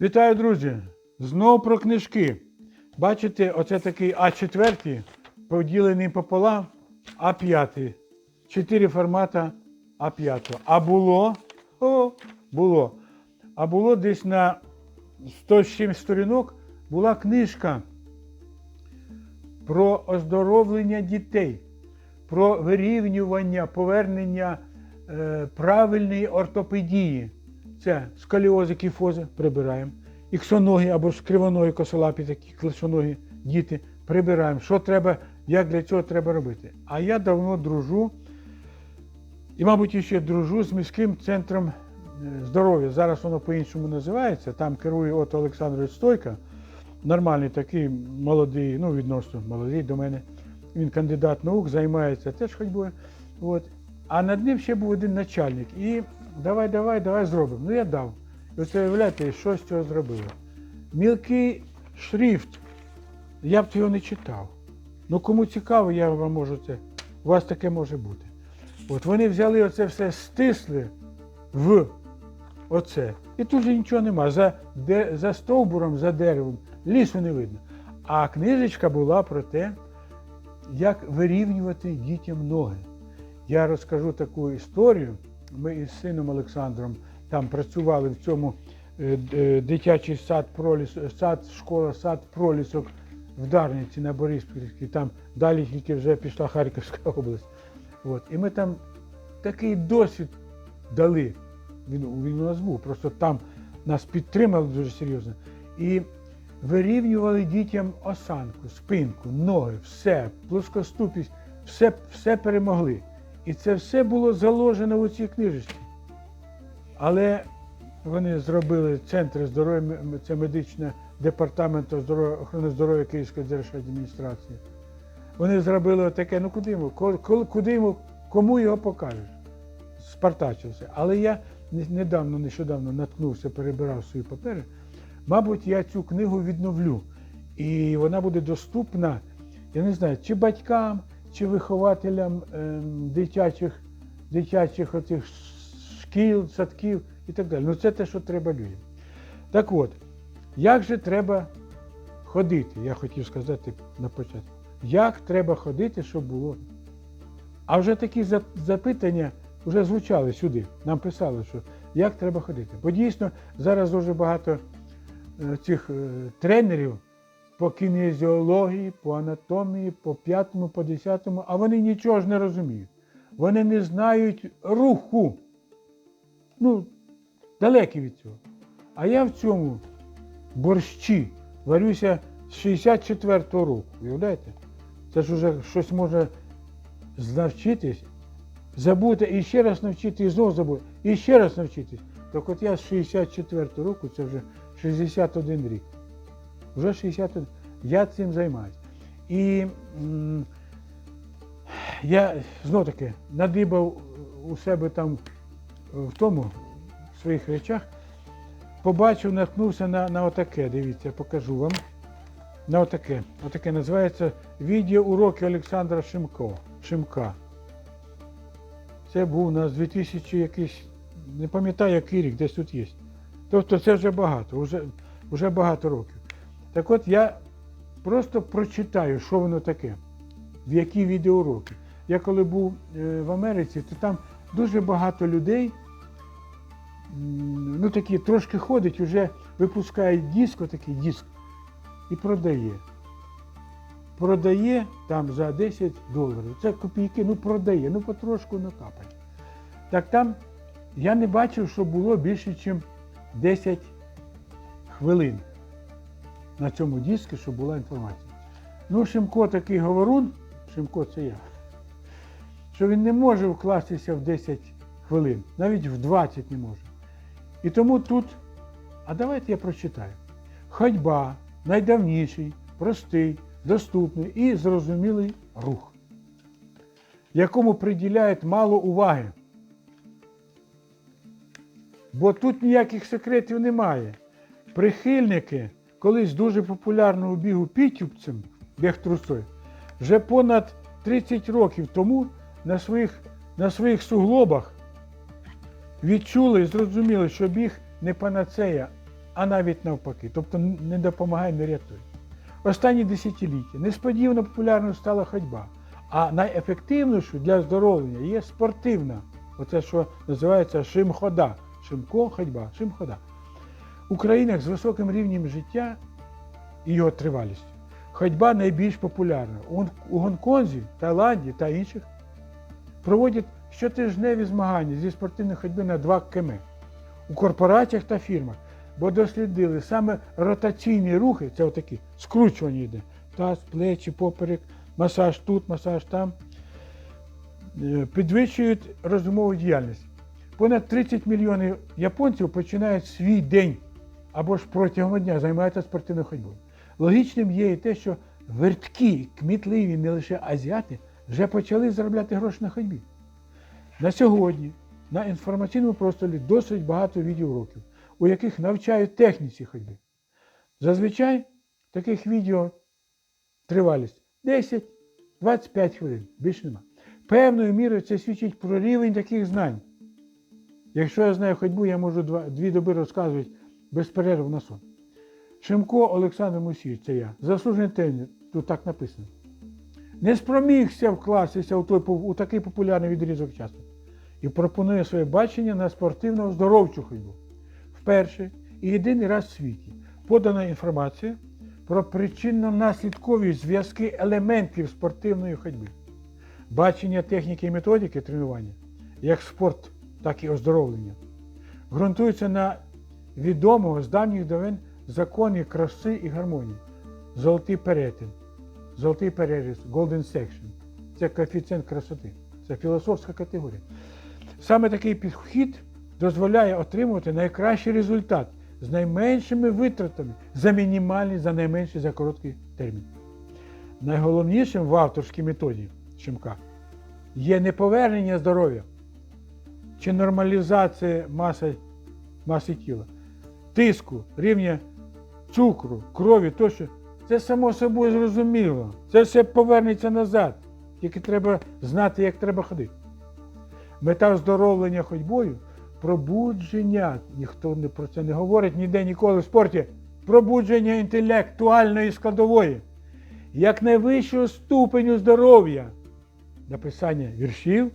Вітаю, друзі! Знову про книжки. Бачите, оце такий А4, поділений пополам, А5. Чотири формата А5. А було, о, було. А було десь на 100 з чимсь сторінок була книжка про оздоровлення дітей, про вирівнювання, повернення е, правильної ортопедії. Це сколіози, кіфози прибираємо. Іксоногі або ж кривоногі косолапі, такі клишоногі діти прибираємо. Що треба, як для цього треба робити. А я давно дружу і, мабуть, ще дружу з міським центром е, здоров'я. Зараз воно по-іншому називається. Там керує Ото Олександрович Стойка. Нормальний такий молодий, ну відносно молодий до мене. Він кандидат наук, займається теж ходьбою. От. А над ним ще був один начальник. І давай, давай, давай зробимо. Ну я дав. І оце уявляєте, що з цього зробило. Мілкий шрифт. Я б цього не читав. Ну кому цікаво, я вам можу це. У вас таке може бути. От вони взяли оце все, стисли в оце. І тут же нічого нема. За, де, за стовбуром, за деревом, лісу не видно. А книжечка була про те, як вирівнювати дітям ноги. Я розкажу таку історію. Ми із сином Олександром там працювали в цьому е, е, дитячий сад, проліс, сад, школа, сад пролісок в Дарниці на Бориспільській. Там далі тільки вже пішла Харківська область. От. І ми там такий досвід дали. Він, він у нас був. Просто там нас підтримали дуже серйозно. І вирівнювали дітям осанку, спинку, ноги, все, плоскоступість, все, все перемогли. І це все було заложено у цій книжечці. Але вони зробили центр здоров'я, це медичне департаменту здоров'я, охорони здоров'я Київської держадміністрації. Вони зробили таке, ну куди йому, куди йому, кому його покажеш? Спартачився. Але я недавно, нещодавно наткнувся, перебирав свої папери. Мабуть, я цю книгу відновлю. І вона буде доступна, я не знаю, чи батькам, чи вихователям ем, дитячих, дитячих оцих шкіл, садків і так далі. Ну це те, що треба людям. Так от, як же треба ходити? Я хотів сказати на початку. Як треба ходити, щоб було? А вже такі запитання вже звучали сюди. Нам писали, що як треба ходити. Бо дійсно зараз дуже багато е, цих е, тренерів по кінезіології, по анатомії, по п'ятому, по десятому, а вони нічого ж не розуміють. Вони не знають руху. Ну, далекі від цього. А я в цьому борщі варюся з 64-го року. Уявляєте? Це ж уже щось може навчитись, забути і ще раз навчити, і знову забути, і ще раз навчитись. Так от я з 64-го року, це вже 61 рік. Вже 61. Я цим займаюся. І я знов таки надибав у себе там в тому, в своїх речах, побачив, наткнувся на, на отаке. Дивіться, покажу вам. На отаке. Отаке називається відео уроки Олександра Шимко. Шимка. Це був у нас 2000 якийсь, не пам'ятаю, який рік, десь тут є. Тобто це вже багато, вже, вже багато років. Так от я просто прочитаю, що воно таке, в які відеоуроки. Я коли був е, в Америці, то там дуже багато людей, ну такі трошки ходить, вже випускає диск, отакий диск, і продає. Продає там за 10 доларів. Це копійки, ну продає, ну потрошку накапає. Так там я не бачив, що було більше, ніж 10 хвилин на цьому диску, щоб була інформація. Ну, Шимко такий говорун, Шимко це я, що він не може вкластися в 10 хвилин, навіть в 20 не може. І тому тут, а давайте я прочитаю. Ходьба найдавніший, простий, доступний і зрозумілий рух, якому приділяють мало уваги. Бо тут ніяких секретів немає. Прихильники колись дуже популярного бігу Пітюбцем, біг трусой, вже понад 30 років тому на своїх, на своїх суглобах відчули і зрозуміли, що біг не панацея, а навіть навпаки. Тобто не допомагає, не рятує. Останні десятиліття несподівано популярною стала ходьба, а найефективнішою для оздоровлення є спортивна. Оце, що називається шимхода. Шимко, ходьба, шимхода. У країнах з високим рівнем життя і його тривалістю ходьба найбільш популярна. У Гонконзі, Таїланді та інших проводять щотижневі змагання зі спортивної ходьби на 2 км у корпораціях та фірмах, бо дослідили саме ротаційні рухи, це отакі, скручування йде, таз, плечі, поперек, масаж тут, масаж там, е, підвищують розумову діяльність. Понад 30 мільйонів японців починають свій день або ж протягом дня займаються спортивною ходьбою. Логічним є і те, що верткі, кмітливі не лише азіати вже почали заробляти гроші на ходьбі. На сьогодні на інформаційному просторі досить багато відеоуроків, у яких навчають техніці ходьби. Зазвичай таких відео тривалість 10-25 хвилин, більше нема. Певною мірою це свідчить про рівень таких знань. Якщо я знаю ходьбу, я можу дві доби розказувати без перерв на сон. Шимко Олександр Мусій, це я, заслужений тренер, тут так написано. Не спромігся вкластися у, той, у такий популярний відрізок часу і пропонує своє бачення на спортивно оздоровчу ходьбу. Вперше і єдиний раз в світі подана інформація про причинно-наслідкові зв'язки елементів спортивної ходьби, бачення техніки і методики тренування, як спорт, так і оздоровлення, ґрунтується на відомого з давніх давен законі краси і гармонії, золотий перетин, золотий переріз, golden section. Це коефіцієнт красоти, це філософська категорія. Саме такий підхід дозволяє отримувати найкращий результат з найменшими витратами за мінімальний, за найменший, за короткий термін. Найголовнішим в авторській методі Шимка є не повернення здоров'я чи нормалізація маси, маси тіла, тиску, рівня цукру, крові тощо. Це само собою зрозуміло. Це все повернеться назад. Тільки треба знати, як треба ходити. Мета оздоровлення ходьбою пробудження, ніхто про це не говорить ніде ніколи в спорті, пробудження інтелектуальної складової, як найвищого ступеню здоров'я, написання віршів,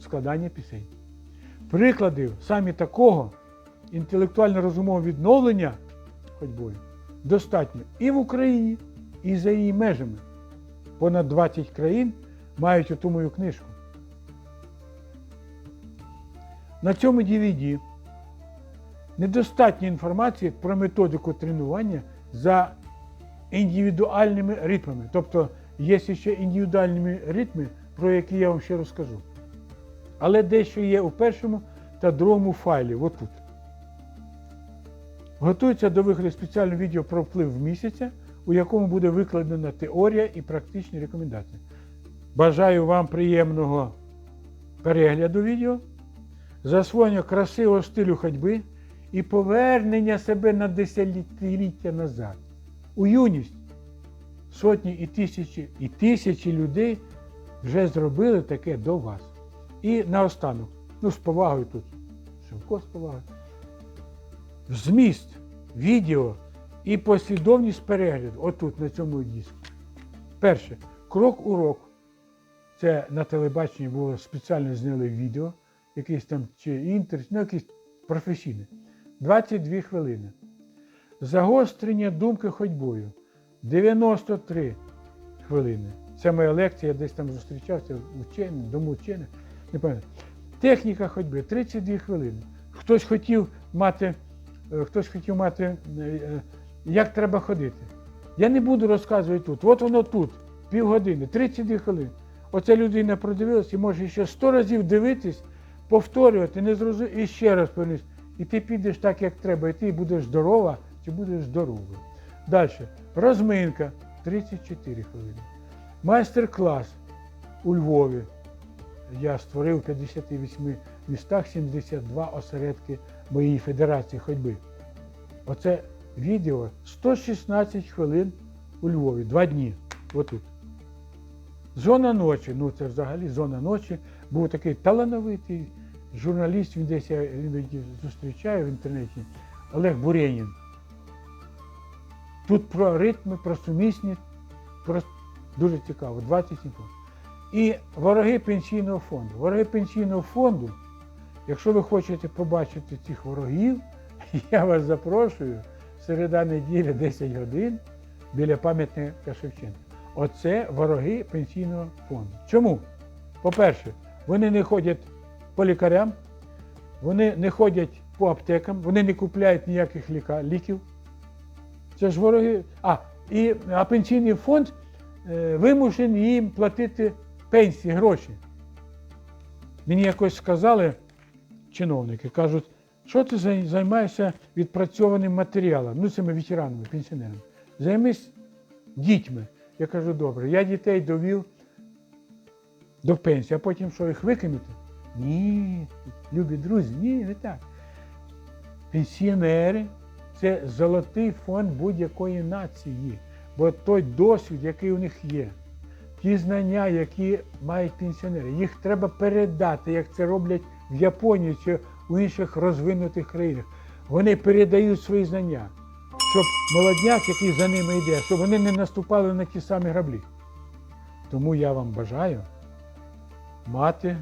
складання пісень. Прикладів саме такого інтелектуально-розумового відновлення ходьбою достатньо і в Україні, і за її межами. Понад 20 країн мають оту мою книжку. На цьому DVD недостатньо інформації про методику тренування за індивідуальними ритмами. Тобто є ще індивідуальні ритми, про які я вам ще розкажу. Але дещо є у першому та другому файлі, отут. Готується до виходу спеціальне відео про вплив місяця, у якому буде викладена теорія і практичні рекомендації. Бажаю вам приємного перегляду відео, засвоєння красивого стилю ходьби і повернення себе на десятиліття назад. У юність сотні і тисячі і тисячі людей вже зробили таке до вас. І наостанок, ну з повагою тут, Шевко з повагою. Зміст, відео і послідовність перегляду отут, на цьому диску. Перше, крок урок. Це на телебаченні було спеціально зняли відео, якийсь там чи інтер, ну якийсь професійне. 22 хвилини. Загострення думки ходьбою 93 хвилини. Це моя лекція, я десь там зустрічався вчений, дому вчених. Не пам'ятаю. Техніка ходьби 32 хвилини. Хтось хотів мати, хтось хотів мати, е, е, як треба ходити. Я не буду розказувати тут. От воно тут, півгодини, 32 хвилини. Оця людина продивилась і може ще 100 разів дивитись, повторювати, не зрозуміти, і ще раз повернись. І ти підеш так, як треба, і ти будеш здорова чи будеш здоровою. Далі. Розминка 34 хвилини. Майстер-клас у Львові. Я створив у 58 містах 72 осередки моєї федерації ходьби. Оце відео 116 хвилин у Львові, два дні. Отут. Зона ночі, ну це взагалі зона ночі. Був такий талановитий журналіст, він десь я іноді зустрічаю в інтернеті, Олег Бурєнін. Тут про ритми, про сумісність, про дуже цікаво, 27 фондів. І вороги пенсійного фонду. Вороги пенсійного фонду, якщо ви хочете побачити цих ворогів, я вас запрошую середа неділя 10 годин біля пам'ятника Шевченка. Оце вороги пенсійного фонду. Чому? По-перше, вони не ходять по лікарям, вони не ходять по аптекам, вони не купляють ніяких ліка- ліків. Це ж вороги. А, і, а пенсійний фонд е, вимушений їм платити пенсії, гроші. Мені якось сказали чиновники, кажуть, що ти займаєшся відпрацьованим матеріалом, ну цими ветеранами, пенсіонерами. Займись дітьми. Я кажу, добре, я дітей довів до пенсії, а потім що їх викинути? Ні, любі друзі, ні, не так. Пенсіонери це золотий фонд будь-якої нації. Бо той досвід, який у них є, ті знання, які мають пенсіонери, їх треба передати, як це роблять в Японії чи у інших розвинутих країнах. Вони передають свої знання, щоб молодняк, який за ними йде, щоб вони не наступали на ті самі граблі. Тому я вам бажаю мати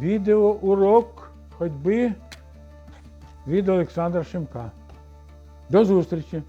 відеоурок ходьби від Олександра Шимка. До зустрічі!